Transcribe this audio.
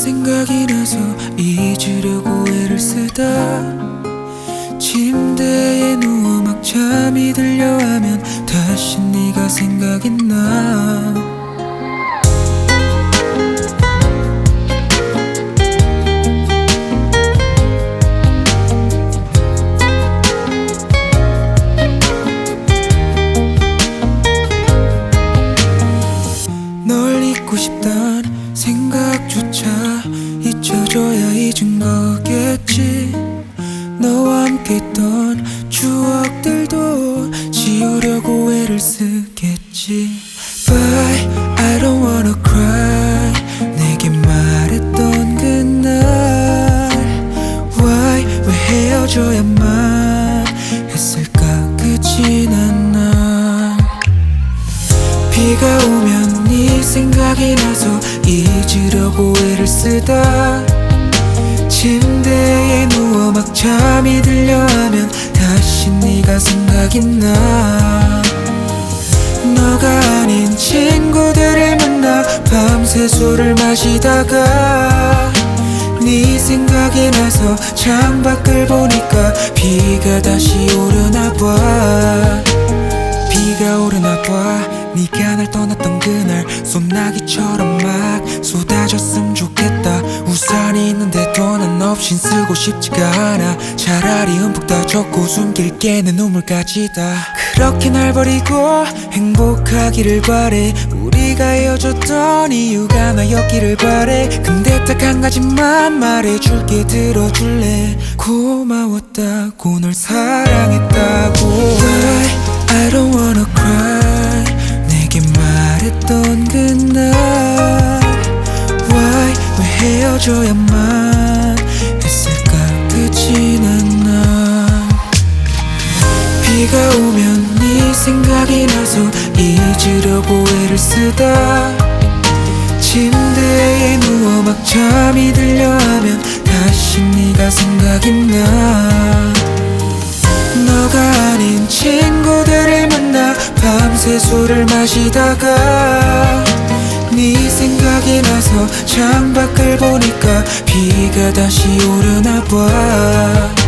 생각이 나서 잊으려고 애를 쓰다. 침대에 누워 막 잠이 들려 하면 다시 네가 생각이 나. 널 잊고 싶단 잊은 거겠지. 너와 함께 했던 추억들도 지우려고 애를 쓰겠지. Bye, I don't wanna cry. 내게 말했던 그날. Why, 왜 헤어져야만 했을까? 그 지난 날. 비가 오면 네 생각이 나서 잊으려고 애를 쓰다 잠이 들려 하면 다시 네가 생각이 나. 너가 아닌 친구들을 만나 밤새 술을 마시다가 네 생각이 나서 창밖을 보니까 비가 다시 오려나 봐. 비가 오르나 봐. 네가 날 떠났던 그날 소나기처럼 막 쏟아졌으면 좋겠다. 우산이 있는데도 난 없인 쓰고 싶지가 않아. 차라리 흠뻑 다 젖고 숨길게 내 눈물까지 다. 그렇게 날 버리고 행복하기를 바래. 우리가 헤어졌던 이유가 나였기를 바래. 근데 딱 한 가지만 말해줄게. 들어줄래? 고마웠다고 널 사랑했다고. Why I don't wanna cry? 내게 말했던 그날. Why 왜 헤어져야만 잊으려고 애를 쓰다. 침대에 누워 막 잠이 들려 하면 다시 네가 생각이 나. 너가 아닌 친구들을 만나 밤새 술을 마시다가 네 생각이 나서 창밖을 보니까 비가 다시 오려나 봐